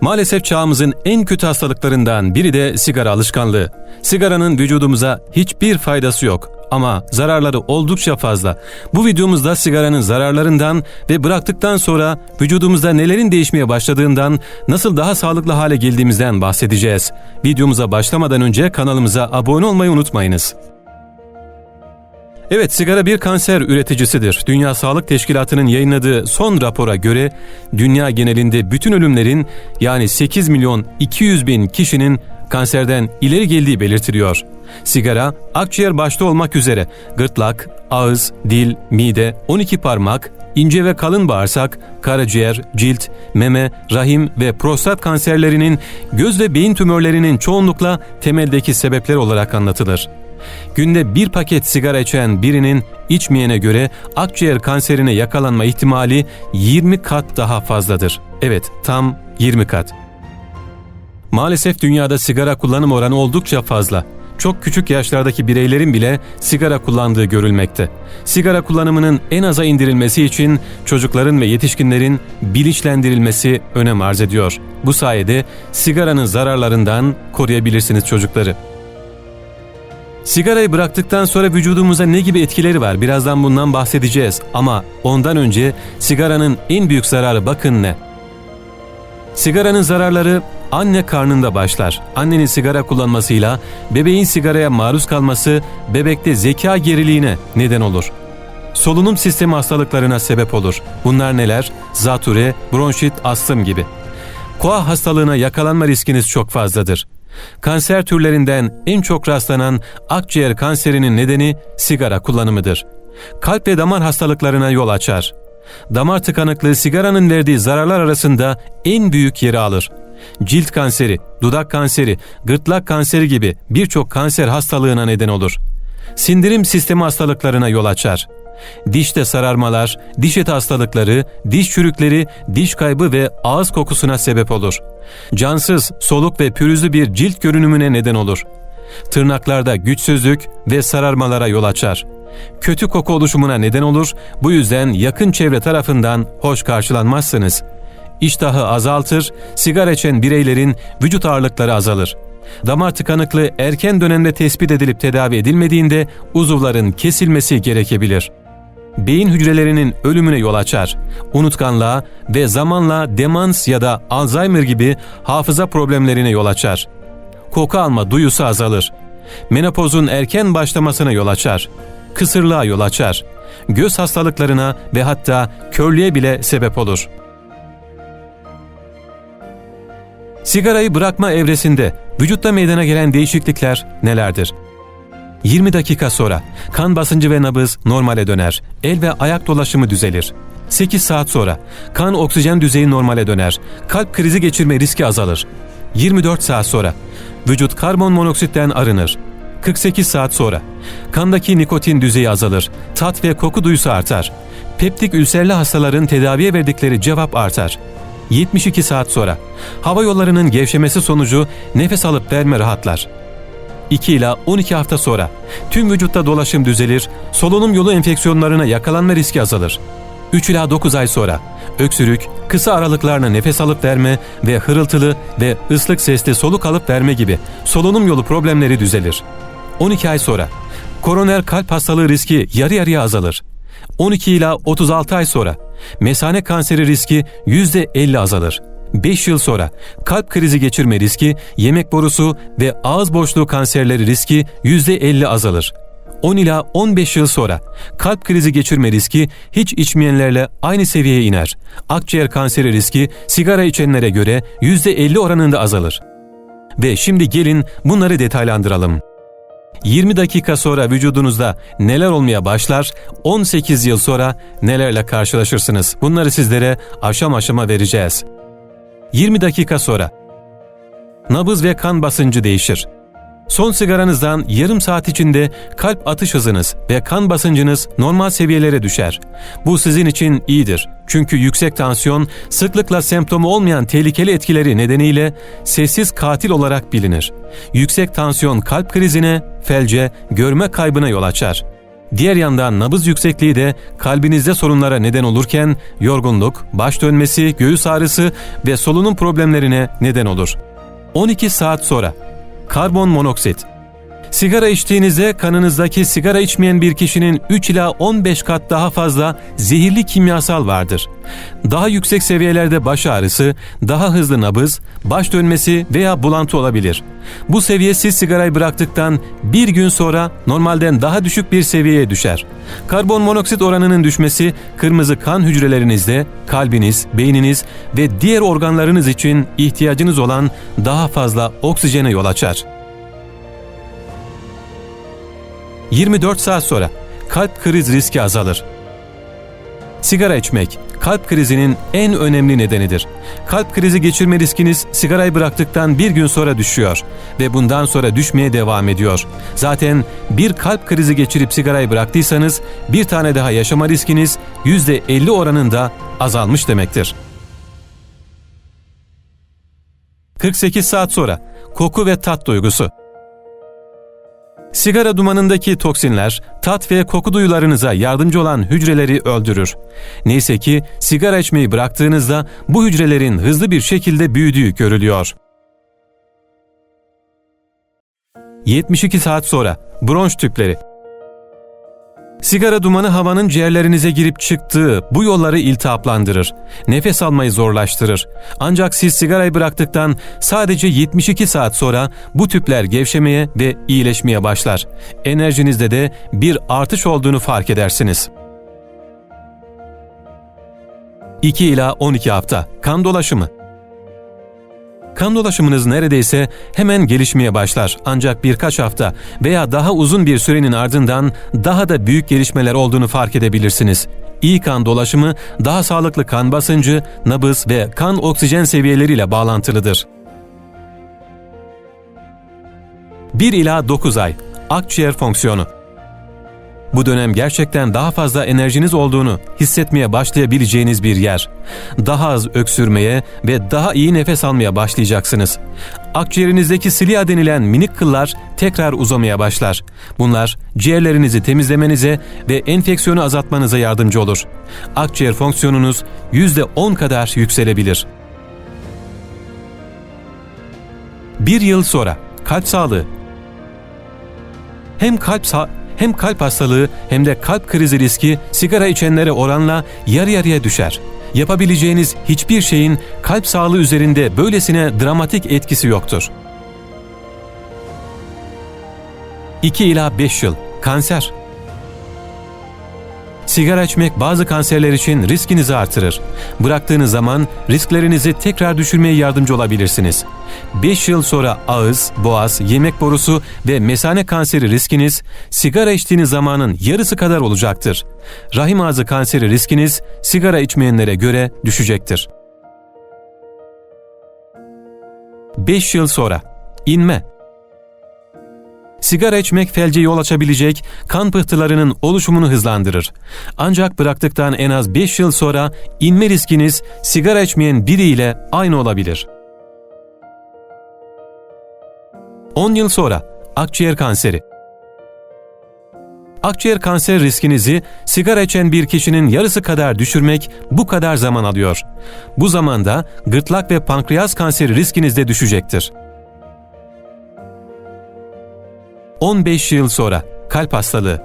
Maalesef çağımızın en kötü hastalıklarından biri de sigara alışkanlığı. Sigaranın vücudumuza hiçbir faydası yok ama zararları oldukça fazla. Bu videomuzda sigaranın zararlarından ve bıraktıktan sonra vücudumuzda nelerin değişmeye başladığından, nasıl daha sağlıklı hale geldiğimizden bahsedeceğiz. Videomuza başlamadan önce kanalımıza abone olmayı unutmayınız. Evet sigara bir kanser üreticisidir. Dünya Sağlık Teşkilatı'nın yayınladığı son rapora göre dünya genelinde bütün ölümlerin yani 8 milyon 200 bin kişinin kanserden ileri geldiği belirtiliyor. Sigara, akciğer başta olmak üzere gırtlak, ağız, dil, mide, 12 parmak, ince ve kalın bağırsak, karaciğer, cilt, meme, rahim ve prostat kanserlerinin, göz ve beyin tümörlerinin çoğunlukla temeldeki sebepler olarak anlatılır. Günde bir paket sigara içen birinin içmeyene göre akciğer kanserine yakalanma ihtimali 20 kat daha fazladır. Evet, tam 20 kat. Maalesef dünyada sigara kullanım oranı oldukça fazla. Çok küçük yaşlardaki bireylerin bile sigara kullandığı görülmekte. Sigara kullanımının en aza indirilmesi için çocukların ve yetişkinlerin bilinçlendirilmesi önem arz ediyor. Bu sayede sigaranın zararlarından koruyabilirsiniz çocukları. Sigarayı bıraktıktan sonra vücudumuza ne gibi etkileri var? Birazdan bundan bahsedeceğiz. Ama ondan önce sigaranın en büyük zararı bakın ne? Sigaranın zararları anne karnında başlar. Annenin sigara kullanmasıyla bebeğin sigaraya maruz kalması bebekte zeka geriliğine neden olur. Solunum sistemi hastalıklarına sebep olur. Bunlar neler? Zatüre, bronşit, astım gibi. Koa hastalığına yakalanma riskiniz çok fazladır. Kanser türlerinden en çok rastlanan akciğer kanserinin nedeni sigara kullanımıdır. Kalp ve damar hastalıklarına yol açar. Damar tıkanıklığı sigaranın verdiği zararlar arasında en büyük yeri alır. Cilt kanseri, dudak kanseri, gırtlak kanseri gibi birçok kanser hastalığına neden olur. Sindirim sistemi hastalıklarına yol açar. Dişte sararmalar, diş eti hastalıkları, diş çürükleri, diş kaybı ve ağız kokusuna sebep olur. Cansız, soluk ve pürüzlü bir cilt görünümüne neden olur. Tırnaklarda güçsüzlük ve sararmalara yol açar. Kötü koku oluşumuna neden olur, bu yüzden yakın çevre tarafından hoş karşılanmazsınız. İştahı azaltır, sigara içen bireylerin vücut ağırlıkları azalır. Damar tıkanıklığı erken dönemde tespit edilip tedavi edilmediğinde uzuvların kesilmesi gerekebilir.'' Beyin hücrelerinin ölümüne yol açar. Unutkanlığa ve zamanla demans ya da Alzheimer gibi hafıza problemlerine yol açar. Koku alma duyusu azalır. Menopozun erken başlamasına yol açar. Kısırlığa yol açar. Göz hastalıklarına ve hatta körlüğe bile sebep olur. Sigarayı bırakma evresinde vücutta meydana gelen değişiklikler nelerdir? 20 dakika sonra kan basıncı ve nabız normale döner. El ve ayak dolaşımı düzelir. 8 saat sonra kan oksijen düzeyi normale döner. Kalp krizi geçirme riski azalır. 24 saat sonra vücut karbon monoksitten arınır. 48 saat sonra kandaki nikotin düzeyi azalır. Tat ve koku duyusu artar. Peptik ülserli hastaların tedaviye verdikleri cevap artar. 72 saat sonra hava yollarının gevşemesi sonucu nefes alıp verme rahatlar. 2 ila 12 hafta sonra tüm vücutta dolaşım düzelir, solunum yolu enfeksiyonlarına yakalanma riski azalır. 3 ila 9 ay sonra öksürük, kısa aralıklarla nefes alıp verme ve hırıltılı ve ıslık sesli soluk alıp verme gibi solunum yolu problemleri düzelir. 12 ay sonra koroner kalp hastalığı riski yarı yarıya azalır. 12 ila 36 ay sonra mesane kanseri riski %50 azalır. 5 yıl sonra kalp krizi geçirme riski, yemek borusu ve ağız boşluğu kanserleri riski %50 azalır. 10 ila 15 yıl sonra kalp krizi geçirme riski hiç içmeyenlerle aynı seviyeye iner. Akciğer kanseri riski sigara içenlere göre %50 oranında azalır. Ve şimdi gelin bunları detaylandıralım. 20 dakika sonra vücudunuzda neler olmaya başlar, 18 yıl sonra nelerle karşılaşırsınız. Bunları sizlere aşama aşama vereceğiz. 20 dakika sonra nabız ve kan basıncı değişir. Son sigaranızdan yarım saat içinde kalp atış hızınız ve kan basıncınız normal seviyelere düşer. Bu sizin için iyidir. Çünkü yüksek tansiyon sıklıkla semptomu olmayan tehlikeli etkileri nedeniyle sessiz katil olarak bilinir. Yüksek tansiyon kalp krizine, felce, görme kaybına yol açar. Diğer yandan nabız yüksekliği de kalbinizde sorunlara neden olurken yorgunluk, baş dönmesi, göğüs ağrısı ve solunum problemlerine neden olur. 12 saat sonra karbon monoksit Sigara içtiğinizde kanınızdaki sigara içmeyen bir kişinin 3 ila 15 kat daha fazla zehirli kimyasal vardır. Daha yüksek seviyelerde baş ağrısı, daha hızlı nabız, baş dönmesi veya bulantı olabilir. Bu seviye siz sigarayı bıraktıktan bir gün sonra normalden daha düşük bir seviyeye düşer. Karbon monoksit oranının düşmesi kırmızı kan hücrelerinizde kalbiniz, beyniniz ve diğer organlarınız için ihtiyacınız olan daha fazla oksijene yol açar. 24 saat sonra kalp kriz riski azalır. Sigara içmek kalp krizinin en önemli nedenidir. Kalp krizi geçirme riskiniz sigarayı bıraktıktan bir gün sonra düşüyor ve bundan sonra düşmeye devam ediyor. Zaten bir kalp krizi geçirip sigarayı bıraktıysanız bir tane daha yaşama riskiniz %50 oranında azalmış demektir. 48 saat sonra koku ve tat duygusu Sigara dumanındaki toksinler tat ve koku duyularınıza yardımcı olan hücreleri öldürür. Neyse ki sigara içmeyi bıraktığınızda bu hücrelerin hızlı bir şekilde büyüdüğü görülüyor. 72 saat sonra bronş tüpleri Sigara dumanı havanın ciğerlerinize girip çıktığı bu yolları iltihaplandırır. Nefes almayı zorlaştırır. Ancak siz sigarayı bıraktıktan sadece 72 saat sonra bu tüpler gevşemeye ve iyileşmeye başlar. Enerjinizde de bir artış olduğunu fark edersiniz. 2 ila 12 hafta kan dolaşımı Kan dolaşımınız neredeyse hemen gelişmeye başlar ancak birkaç hafta veya daha uzun bir sürenin ardından daha da büyük gelişmeler olduğunu fark edebilirsiniz. İyi kan dolaşımı daha sağlıklı kan basıncı, nabız ve kan oksijen seviyeleriyle bağlantılıdır. 1 ila 9 ay akciğer fonksiyonu bu dönem gerçekten daha fazla enerjiniz olduğunu hissetmeye başlayabileceğiniz bir yer. Daha az öksürmeye ve daha iyi nefes almaya başlayacaksınız. Akciğerinizdeki silia denilen minik kıllar tekrar uzamaya başlar. Bunlar ciğerlerinizi temizlemenize ve enfeksiyonu azaltmanıza yardımcı olur. Akciğer fonksiyonunuz %10 kadar yükselebilir. Bir yıl sonra kalp sağlığı hem kalp sağlığı hem kalp hastalığı hem de kalp krizi riski sigara içenlere oranla yarı yarıya düşer. Yapabileceğiniz hiçbir şeyin kalp sağlığı üzerinde böylesine dramatik etkisi yoktur. 2 ila 5 yıl kanser Sigara içmek bazı kanserler için riskinizi artırır. Bıraktığınız zaman risklerinizi tekrar düşürmeye yardımcı olabilirsiniz. 5 yıl sonra ağız, boğaz, yemek borusu ve mesane kanseri riskiniz sigara içtiğiniz zamanın yarısı kadar olacaktır. Rahim ağzı kanseri riskiniz sigara içmeyenlere göre düşecektir. 5 yıl sonra inme Sigara içmek felce yol açabilecek kan pıhtılarının oluşumunu hızlandırır. Ancak bıraktıktan en az 5 yıl sonra inme riskiniz sigara içmeyen biriyle aynı olabilir. 10 yıl sonra akciğer kanseri Akciğer kanser riskinizi sigara içen bir kişinin yarısı kadar düşürmek bu kadar zaman alıyor. Bu zamanda gırtlak ve pankreas kanseri riskiniz de düşecektir. 15 yıl sonra kalp hastalığı.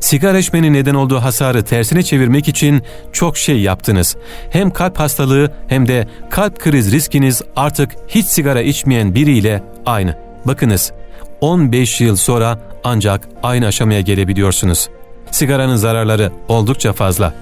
Sigara içmenin neden olduğu hasarı tersine çevirmek için çok şey yaptınız. Hem kalp hastalığı hem de kalp kriz riskiniz artık hiç sigara içmeyen biriyle aynı. Bakınız 15 yıl sonra ancak aynı aşamaya gelebiliyorsunuz. Sigaranın zararları oldukça fazla.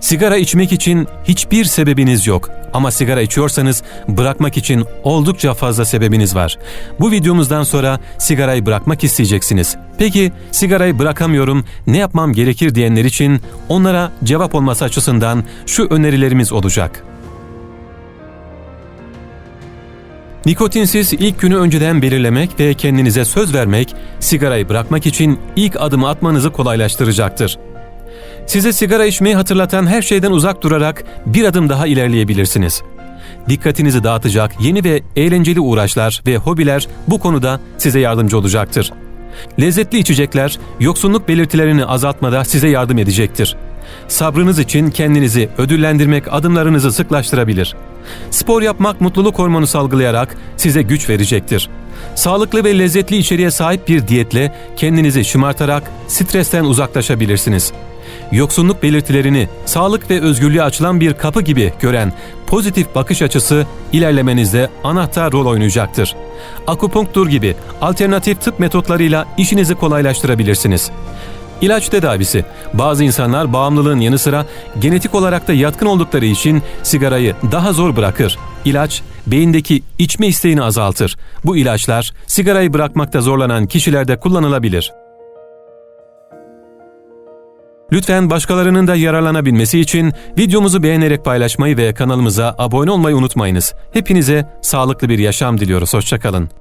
Sigara içmek için hiçbir sebebiniz yok ama sigara içiyorsanız bırakmak için oldukça fazla sebebiniz var. Bu videomuzdan sonra sigarayı bırakmak isteyeceksiniz. Peki sigarayı bırakamıyorum, ne yapmam gerekir diyenler için onlara cevap olması açısından şu önerilerimiz olacak. Nikotinsiz ilk günü önceden belirlemek ve kendinize söz vermek, sigarayı bırakmak için ilk adımı atmanızı kolaylaştıracaktır. Size sigara içmeyi hatırlatan her şeyden uzak durarak bir adım daha ilerleyebilirsiniz. Dikkatinizi dağıtacak yeni ve eğlenceli uğraşlar ve hobiler bu konuda size yardımcı olacaktır. Lezzetli içecekler yoksunluk belirtilerini azaltmada size yardım edecektir. Sabrınız için kendinizi ödüllendirmek adımlarınızı sıklaştırabilir. Spor yapmak mutluluk hormonu salgılayarak size güç verecektir. Sağlıklı ve lezzetli içeriğe sahip bir diyetle kendinizi şımartarak stresten uzaklaşabilirsiniz. Yoksunluk belirtilerini sağlık ve özgürlüğe açılan bir kapı gibi gören pozitif bakış açısı ilerlemenizde anahtar rol oynayacaktır. Akupunktur gibi alternatif tıp metotlarıyla işinizi kolaylaştırabilirsiniz. İlaç tedavisi. Bazı insanlar bağımlılığın yanı sıra genetik olarak da yatkın oldukları için sigarayı daha zor bırakır. İlaç beyindeki içme isteğini azaltır. Bu ilaçlar sigarayı bırakmakta zorlanan kişilerde kullanılabilir. Lütfen başkalarının da yararlanabilmesi için videomuzu beğenerek paylaşmayı ve kanalımıza abone olmayı unutmayınız. Hepinize sağlıklı bir yaşam diliyoruz. Hoşçakalın.